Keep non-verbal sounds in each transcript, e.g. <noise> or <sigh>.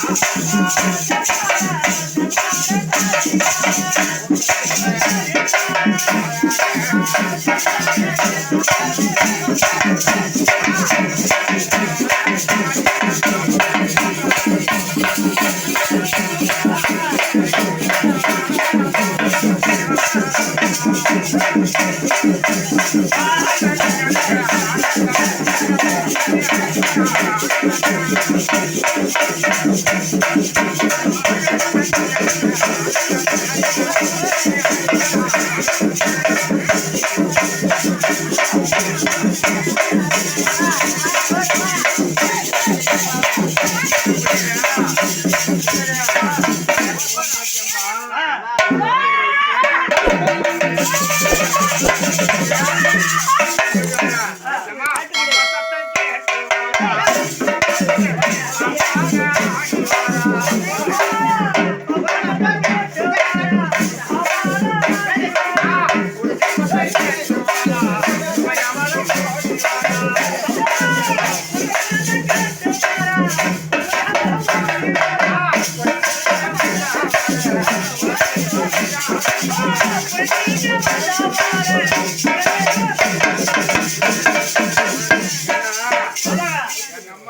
Yeah. எங்க <laughs> அம்மா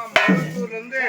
மருவத்தூர்ல இருந்து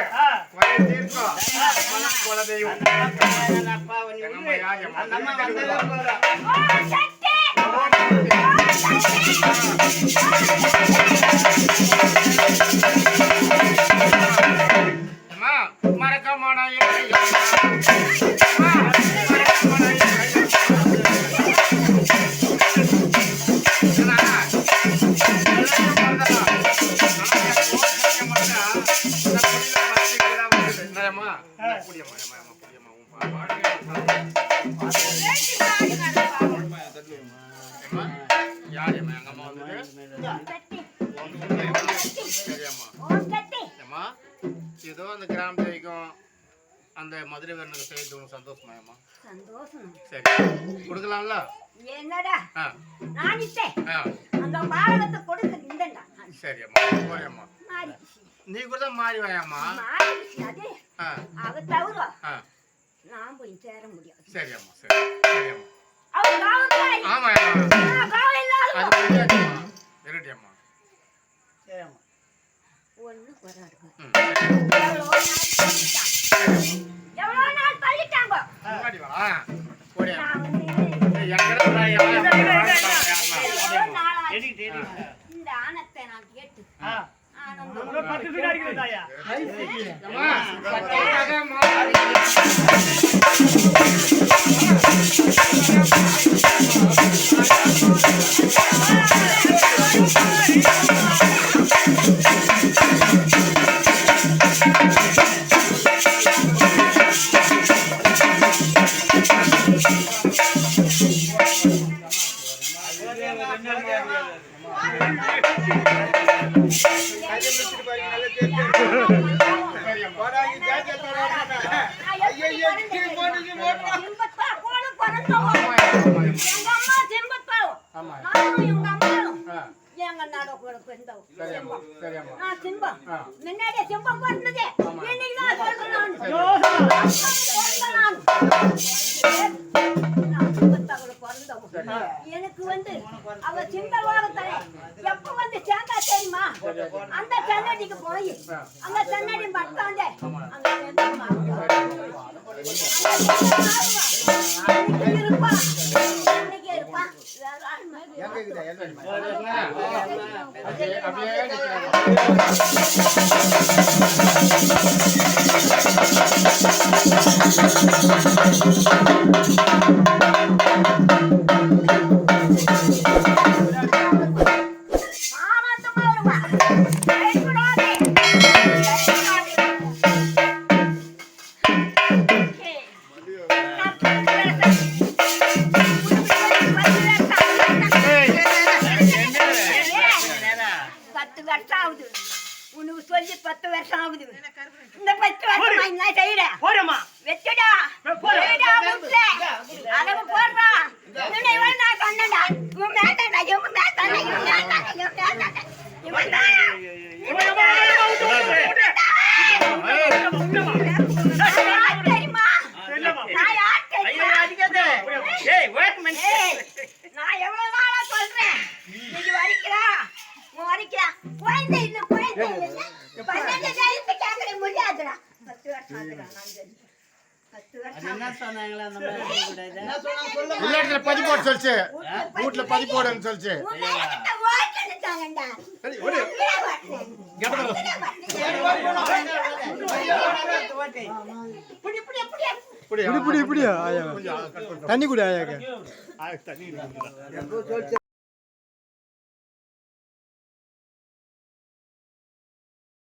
ஏதோ அந்த கிராம தேவிக்கும் அந்த மதுரை வேணுக்கு செய்யறது உனக்கு சந்தோஷமாயம்மா சந்தோஷம் சரி கொடுக்கலாம்ல என்னடா நான் அந்த பாடகத்தை கொடுக்க நின்றா சரி அம்மா போயம்மா நீ கூட தான் மாறி வாயம்மா. மாறிடுச்சு அது. அவ தவிர நான் போய் சேர முடியாது. சரி. அம்மா சரி சரி அம்மா அவ ஆமா காவல் இல்லாத அது அம்மா எவ்வளோ அம்மா பத்தாயிரம் மாறி சிம்பத்தா போல பிறந்தவங்க. எங்க சொல்றேன் நான். எனக்கு வந்து அவ சிந்த அந்த சென்னடிக்கு போய். அங்க சென்னடி பட்டாண்ட அங்க சேர்ந்து இந்த பத்து வருஷமா என்ன செய்யற போறமா வெச்சுடா வெச்சுடா முட்ல அளவு போடுறா உன்னை இவன் நான் சொன்னடா இவன் வேண்டாடா இவன் வேண்டாடா இவன் வேண்டாடா இவன் வேண்டாடா இவன் தானா நான் யார் தெரியுமா நான் யார் தெரியுமா? ஏய் வெயிட் மினிட் ஏய், நான் எவ்வளவு நாளா சொல்றேன்? நீங்க வரிக்கிறா வரிக்கிறா குழந்தை இல்ல குழந்தை இல்ல. விளையாட்டுல பதி போட சொல்லிச்சு. வீட்டுல பதி போடுன்னு சொல்லிச்சு. தண்ணி குடி ஆயாக்க.